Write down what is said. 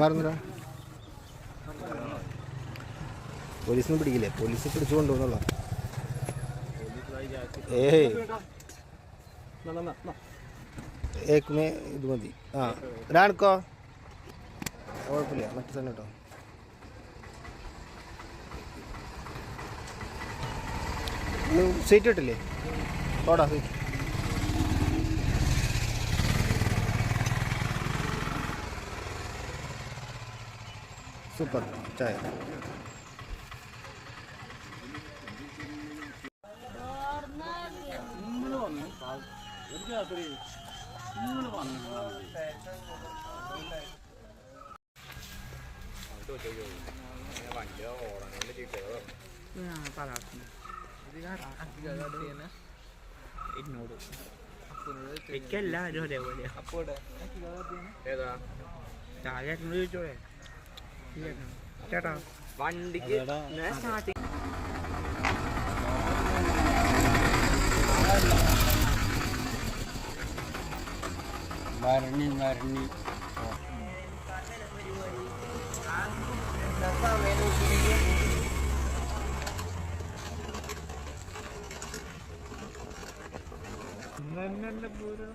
മറന്നില്ല. പോലീസിന് പിടിക്കില്ലേ? പോലീസ് പിടിച്ചു കൊണ്ടുപോകുന്നുള്ള. ഏയ്. ഏക്ക് മേ ഇത് മതി. ആ. ഒരാൾക്കോ? കുഴപ്പമില്ല. മറ്റു തന്നെ കേട്ടോ. സീറ്റ് കിട്ടില്ലേ? ഓടാ സീറ്റ്. സൂപ്പർ ചായ എന്നോട് മിക്കെല്ലാരും ഒരേപോലെ ചായനോട് ചോദിച്ചോളെ ചേട്ടാ. വണ്ടിക്ക് സ്റ്റാർട്ടിങ്. ഭരണി ഭരണി ഇന്ന് പൂരം?